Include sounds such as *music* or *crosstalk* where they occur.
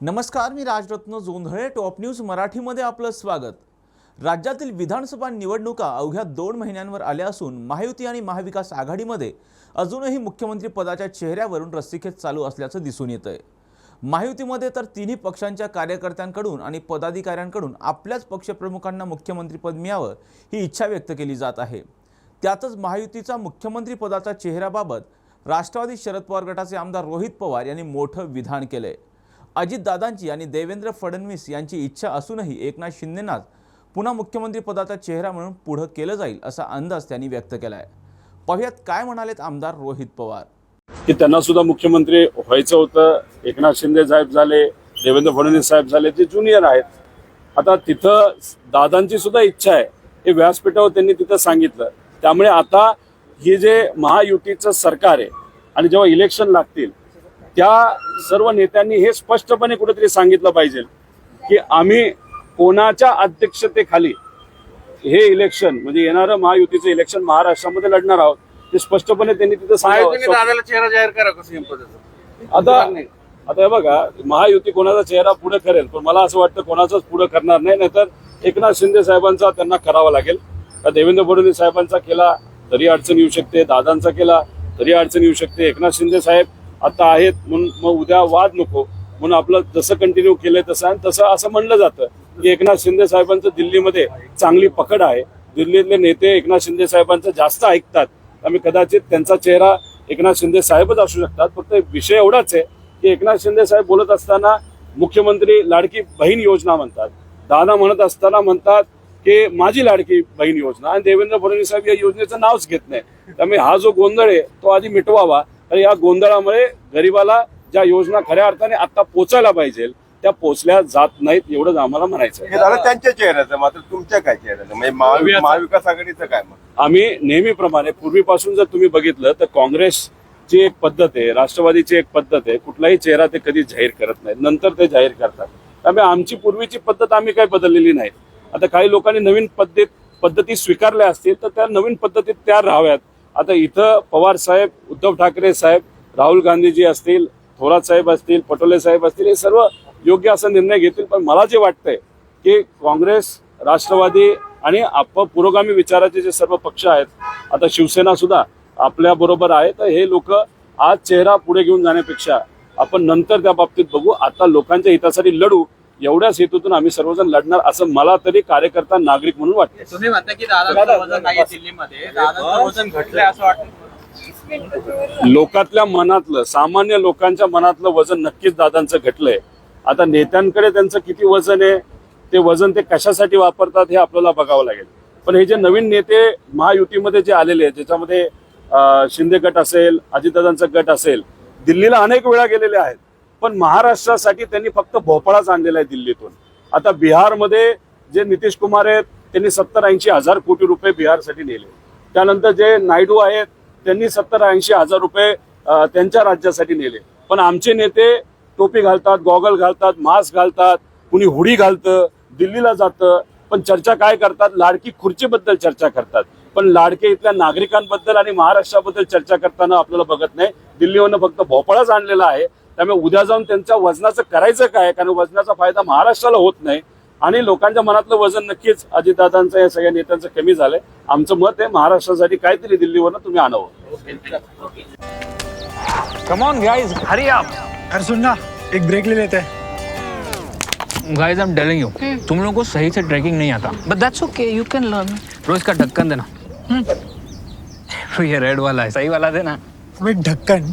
नमस्कार मी Rajratna Jondhale top news मराठीमध्ये आपलं स्वागत. राज्यातील विधानसभा निवडणुका अवघ्या दोन महिन्यांवर आल्या असून महायुती आणि महाविकास आघाडीमध्ये अजूनही मुख्यमंत्री पदाच्या चेहऱ्यावरून रस्सीखेच चालू असल्याचं दिसून येत आहे महायुतीमध्ये तर तिन्ही पक्षांच्या कार्यकर्त्यांकडून आणि पदाधिकाऱ्यांकडून आपल्याच पक्षप्रमुखांना मुख्यमंत्रीपद मिळावं ही इच्छा व्यक्त केली जात आहे. त्यातच महायुतीचा मुख्यमंत्रीपदाचा चेहऱ्याबाबत राष्ट्रवादी शरद पवार गटाचे आमदार रोहित पवार यांनी मोठं विधान केलं आहे अजितदादांची आणि देवेंद्र फडणवीस यांची इच्छा असूनही एकनाथ शिंदेंनाच पुन्हा मुख्यमंत्रीपदाचा चेहरा म्हणून पुढं केलं जाईल असा अंदाज त्यांनी व्यक्त केला आहे पाहुयात काय म्हणालेत आमदार रोहित पवार. की त्यांना सुद्धा मुख्यमंत्री व्हायचं होतं. एकनाथ शिंदे साहेब झाले देवेंद्र फडणवीस साहेब झाले ते ज्युनियर आहेत. आता तिथं दादांची सुद्धा इच्छा आहे. हे व्यासपीठावर त्यांनी तिथं सांगितलं. त्यामुळे आता हे जे महायुतीचं सरकार आहे आणि जेव्हा इलेक्शन लागतील त्या सर्व नेत्यांनी हे स्पष्टपणे कुठेतरी सांगितलं पाहिजे की आम्ही कोणाच्या अध्यक्षतेखाली हे इलेक्शन म्हणजे येणारं महायुतीचं इलेक्शन महाराष्ट्रामध्ये लढणार आहोत ते स्पष्टपने त्यांनी तिथं दादाला चेहरा जाहीर करा कसं आता आता हे बघा महायुती कोणाचा चेहरा पुढे करेल पण मला असं वाटतं कोणाचाच पुढे करणार नाही नाहीतर एकनाथ शिंदे साहेबांचा त्यांना करावा लागेल. का देवेंद्र फडणवीस साहेबांचा केला तरी अडचण येऊ शकते दादांचा केला तरी अडचण येऊ शकते. एकनाथ शिंदे साहेब आता आहेत म्हणून मग उद्या वाद नको. म्हणून आपलं जसं कंटिन्यू केलंय तसं आणि तसं असं म्हणलं जातं. की एकनाथ शिंदे साहेबांचं दिल्लीमध्ये चांगली पकड आहे. दिल्लीतले नेते एकनाथ शिंदे साहेबांचं जास्त ऐकतात. त्यामुळे कदाचित त्यांचा चेहरा एकनाथ शिंदे साहेबच असू शकतात. फक्त विषय एवढाच आहे की एकनाथ शिंदे साहेब बोलत असताना मुख्यमंत्री लाडकी बहीण योजना म्हणतात. दादा म्हणत असताना म्हणतात की माझी लाडकी बहीण योजना. आणि देवेंद्र फडणवीस साहेब या योजनेचं नावच घेत नाही. त्यामुळे हा जो गोंधळ आहे तो आधी मिटवावा. आणि या गोंधळामुळे गरिबाला ज्या योजना खऱ्या अर्थाने आता पोचायला पाहिजे त्या पोचल्या जात नाहीत एवढंच आम्हाला म्हणायचं आहे. हे झालं त्यांच्या चेहऱ्याचं मात्र तुमच्या काय चेहऱ्याचं म्हणजे महा- महाविकास आघाडीचं काय मग आम्ही नेहमीप्रमाणे पूर्वीपासून जर तुम्ही बघितलं तर काँग्रेसची एक पद्धत आहे राष्ट्रवादीची एक पद्धत आहे कुठलाही चेहरा ते कधी जाहीर करत नाहीत नंतर ते जाहीर करतात. त्यामुळे आमची पूर्वीची पद्धत आम्ही काही बदललेली नाही. आता काही लोकांनी नवीन पद्धत पद्धती स्वीकारल्या असतील तर त्या नवीन पद्धतीत त्या राहाव्यात. आता इथं पवार साहेब उद्धव ठाकरे साहेब राहुल गांधीजी असतील थोरात साहेब असतील पटोले साहेब असतील हे सर्व योग्य असा निर्णय घेतील. पण मला जे वाटतंय की काँग्रेस राष्ट्रवादी आणि आप पुरोगामी विचाराचे जे सर्व पक्ष आहेत आता शिवसेना सुद्धा आपल्या बरोबर आहे. तर हे लोक आज चेहरा पुढे घेऊन जाण्यापेक्षा आपण नंतर त्या बाबतीत बघू. आता लोकांच्या हितासाठी लढू एवढ्याच हेतूतून आम्ही सर्वजण लढणार असं मला तरी कार्यकर्ता नागरिक म्हणून वाटतं तुम्ही म्हणता की दादाचं वजन नाहीये दिल्लीमध्ये. दादाचं वजन घटलंय असं वाटतं. लोकातल्या मनातलं सामान्य लोकांच्या मनातलं वजन नक्कीच दादांचं घटलंय. आता नेत्यांकडे त्यांचं किती वजन आहे ते वजन ते कशासाठी वापरतात हे आपल्याला बघावं लागेल. पण हे जे नवीन नेते महायुतीमध्ये जे आलेले आहेत ज्याच्यामध्ये शिंदे गट असेल अजितदादांचा गट असेल दिल्लीला अनेक वेळा गेलेले आहेत. पण महाराष्ट्रासाठी त्यांनी फक्त भोपळाच आणलेला आहे दिल्लीतून. आता बिहारमध्ये जे नितीश कुमार आहेत त्यांनी सत्तर ऐंशी हजार कोटी रुपये बिहारसाठी नेले. त्यानंतर जे नायडू आहेत त्यांनी सत्तर ऐंशी हजार रुपये त्यांच्या राज्यासाठी नेले. पण आमचे नेते टोपी घालतात गॉगल घालतात मास्क घालतात कुणी हुडी घालतं दिल्लीला जातं पण चर्चा काय करतात? लाडकी खुर्चीबद्दल चर्चा करतात. पण लाडके इथल्या नागरिकांबद्दल आणि महाराष्ट्राबद्दल चर्चा करताना आपल्याला बघत नाही. दिल्लीवरनं फक्त भोपळाच आणलेला आहे. त्यामुळे उद्या जाऊन त्यांच्या वजनाचं करायचं काय? कारण वजनाचा फायदा महाराष्ट्राला होत नाही. आणि लोकांच्या मनातलं वजन नक्कीच अजितदादांचं या सगळ्या नेत्यांचं कमी झालंय. आमचं मत आहे महाराष्ट्रासाठी काहीतरी दिल्लीवरनं तुम्ही आणावं. Come on guys hurry up अरे सुन ना एक ब्रेक ले लेते. हैं guys I am telling you तुम लोगों को सही से ट्रैकिंग नहीं आता. But that's okay, you can learn. रोज का ढक्कन देना. *laughs* ये रेड वाला है सही वाला देना. ढक्कन